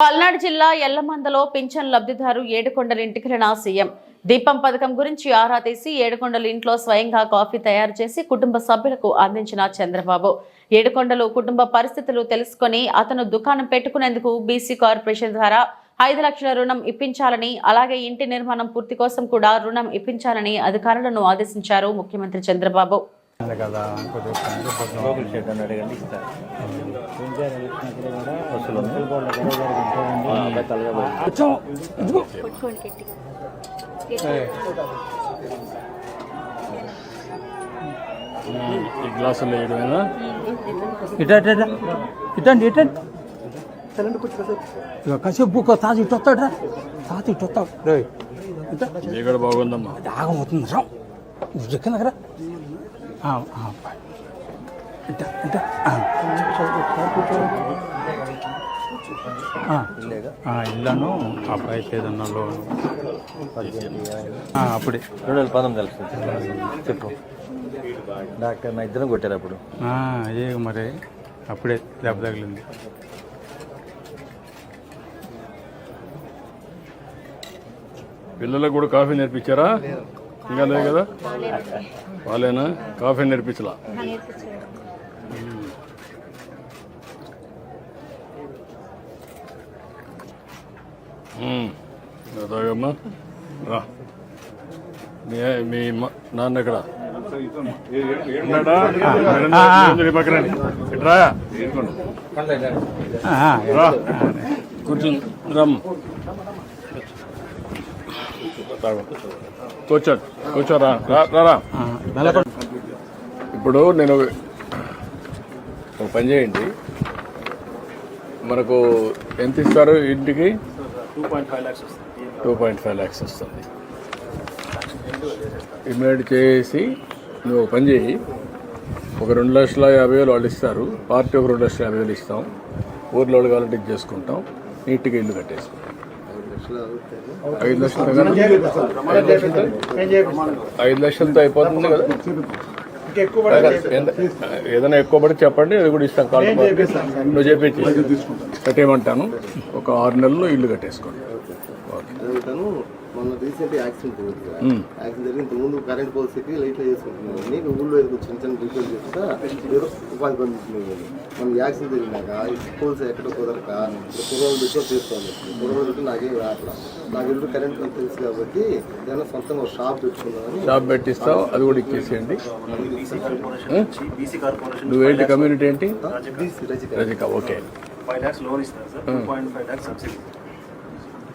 పల్నాడు జిల్లా ఎల్లమందలో పింఛన్ లబ్ధిదారు ఏడుకొండల ఇంటికి నా సీఎం. దీపం పథకం గురించి ఆరా తీసి ఏడుకొండల ఇంట్లో స్వయంగా కాఫీ తయారు చేసి కుటుంబ సభ్యులకు అందించిన చంద్రబాబు. ఏడుకొండలు కుటుంబ పరిస్థితులు తెలుసుకొని అతను దుకాణం పెట్టుకునేందుకు బీసీ కార్పొరేషన్ ద్వారా ఐదు లక్షల రుణం ఇప్పించాలని అలాగే ఇంటి నిర్మాణం పూర్తి కోసం కూడా రుణం ఇప్పించాలని అధికారులను ఆదేశించారు ముఖ్యమంత్రి చంద్రబాబు. కదా అని అడగండి ఇస్తారు. ఈ గ్లాసులు వేయడమేనా ఇట ఇట ఇట. ఇటండి ఇటండి. కాసేపు బుక్ తాత ఇటు వస్తాడు రా. తాత ఇటు వస్తాడు. బాగుందమ్మా. దాగం అవుతుంది రా. దగ్గర ఇల్లాను అబ్బాయి ఏదన్నా లోన్ అప్పుడే. రెండు వేల పంతొమ్మిది తెలుసు చెప్పు. డాక్టర్ నా ఇద్దరం కొట్టారు అప్పుడు. ఆ, అదే మరి అప్పుడే దెబ్బ తగిలింది. పిల్లలకు కూడా కాఫీ నేర్పించారా? ఇంకా లేదు కదా? వాళ్ళేనా? కాఫీ నేర్పించలా? తాగమ్మా. రా. మీ మీ నాన్న ఎక్కడ? ఉన్నాడా? రండి, పక్కన రండి. ఇటు రా. ఆ, ఆ, రా. కూర్చుని రమ్ తాగు. కూర్చోండి. కూర్చోరా. రా ఇప్పుడు నేను ఒక పని చేయండి. మనకు ఎంత ఇస్తారు ఇంటికి? టూ పాయింట్ ఫైవ్ ల్యాక్స్ వస్తుంది. ఇమీడియట్ చేసి నువ్వు ఒక పని చేయి. ఒక రెండు లక్షల యాభై వేలు వాళ్ళు ఇస్తారు. పార్టీ ఒక రెండు లక్షల యాభై వేలు ఇస్తాం. ఊర్లో వాళ్ళు కావాలంటే ఇది చేసుకుంటాం. నీట్గా ఇల్లు కట్టేసుకుంటాం ఐదు లక్షలతో కదా? ఐదు లక్షలతో ఐదు లక్షలతో అయిపోతుంది కదా? ఏదైనా ఎక్కువ పడి చెప్పండి అది కూడా ఇస్తాం. కాల్ నువ్వు చెప్పి కట్టేయమంటాను. ఒక ఆరు నెలల్లో ఇల్లు కట్టేసుకోండి. మొన్న రీసెంట్ యాక్సిడెంట్ జరిగింది కదా. యాక్సిడెంట్ జరిగి ముందు కరెంట్ పోల్స్కి లైట్లో చేసుకుంటున్నాను నేను ఊళ్ళో ఏదో చిన్న చిన్న రిపేర్ చేస్తా ఏదో ఉపాధి పొందుతున్నాను మన యాక్సిడెంట్ జరిగినాక ఈ పోల్స్ ఎక్కడ కుదరక కుర్రోలు పెట్టి చేసుకోవాలి కుర్రోలు పెట్టి నాకేం నాకు ఇల్లు కరెంట్ తెలుసు కాబట్టి ఏదైనా సొంతంగా ఒక షాప్ పెట్టుకుందామని షాప్ పెట్టిస్తావు అది కూడా ఇచ్చేసేయండి. ఆ? నువ్వేంటి కమ్యూనిటీ ఏంటి Rajaka. Rajaka okay. Five lakhs loan ఇస్తారు sir. Two point five lakhs subsidy.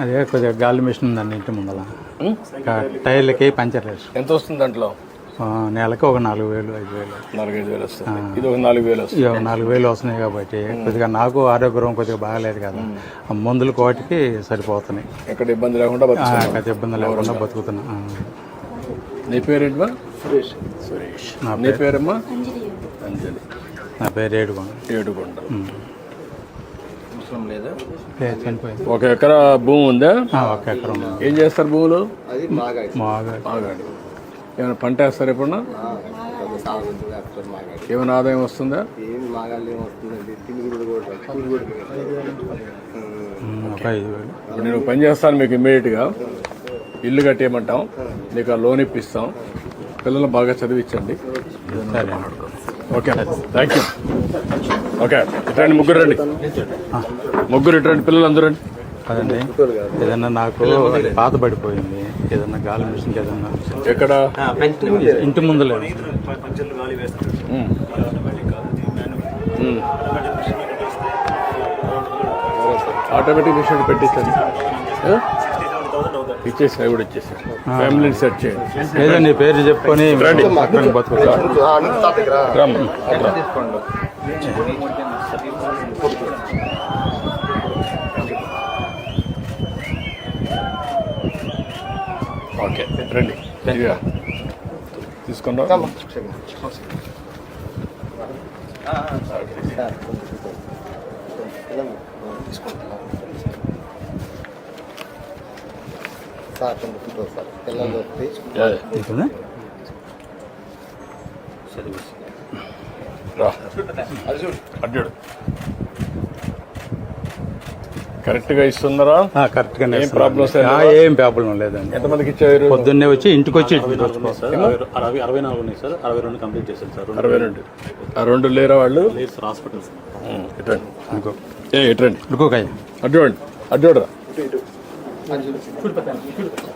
అదే కొద్దిగా గాలి మిషన్ ఉందండి ఇంటి ముందల. ఇంకా టైర్లకి పంచర్ వేసు ఎంత వస్తుంది దాంట్లో? ఆ, నెలకి ఒక నాలుగు వేలు ఐదు వేలు. నాలుగైదు వేలు వస్తుంది. ఇది ఒక నాలుగు వేలు వస్తుంది. నాలుగు వేలు వస్తున్నాయి కాబట్టి కొద్దిగా నాకు ఆరోగ్యం కొద్దిగా బాగాలేదు కదా. ఆ మందులు కోటికి సరిపోతున్నాయి. ఎక్కడ ఇబ్బంది లేకుండా. పెద్ద ఇబ్బంది లేకుండా బతుకుతున్నా. నీ పేరేంటమ్మా? సురేష్. సురేష్. నా నీ పేరమ్మా? అంజలి. నా పేరు ఏడుకోండి ఏడుకొండ అవసరం లేదా? చనిపోయింది. ఒక ఎకరా భూమి ఉందా? ఆ, ఒక ఎకరం ఉంది. ఏం చేస్తారు భూములు? మాగా ఏమైనా పంట వేస్తారు ఎప్పుడన్నా? ఏమైనా ఆదాయం వస్తుందా? ఉమ్, ఒక ఐదు వేలు. ఇప్పుడు నేను పని చేస్తాను మీకు ఇమ్మీడియట్గా. ఇల్లు కట్టేయమంటాం. నీకు ఆ లోన్ ఇప్పిస్తాం. పిల్లలు బాగా చదివించండి. సరే. ఓకే. థ్యాంక్ యూ ఓకే ఇట్రండి ముగ్గురు రండి. ముగ్గురు ఇట్రండి పిల్లలు అందరూ రండి. అదండి ఏదన్నా నాకు పాత పడిపోయింది ఏదన్నా గాలి మిషన్కి ఏదన్నా ఎక్కడ? ఇంటి ముందు లేదు ఆటోమేటిక్ మిషన్ పెట్టేస్తే ఆటోమేటిక్ మిషన్ పెట్టించండి. ఇచ్చేసి అవి కూడా ఇచ్చేసారు. ఫ్యామిలీని సెట్ చేయండి. ఏదో నీ పేరు చెప్పుకొని. ఓకే రండి. ఇదిగా తీసుకున్నా సార్ ఫోటో సార్ పిల్లలు? రా. అడ్డాడు. కరెక్ట్గా ఇస్తున్నారా? ఆ, కరెక్ట్గానే ఏం. ప్రాబ్లమ్స్ ఏం? ఏం ప్రాబ్లం లేదండి. ఎంతమందికి ఇచ్చారు? పొద్దున్నే వచ్చి ఇంటికి వచ్చి అరవై నాలుగు ఉన్నాయి సార్. అరవై అరవై నాలుగు ఉన్నాయి సార్. అరవై రెండు కంప్లీట్ చేశాను సార్. అరవై రెండు. ఆ రెండు లేరా వాళ్ళు? లేదు సార్ హాస్పిటల్స్. ఉమ్, ఇటండి అనుకో ఏ ఇటండి అనుకోకయ్య అడ్డోండి అడ్డోడరా ఇటు ఇటు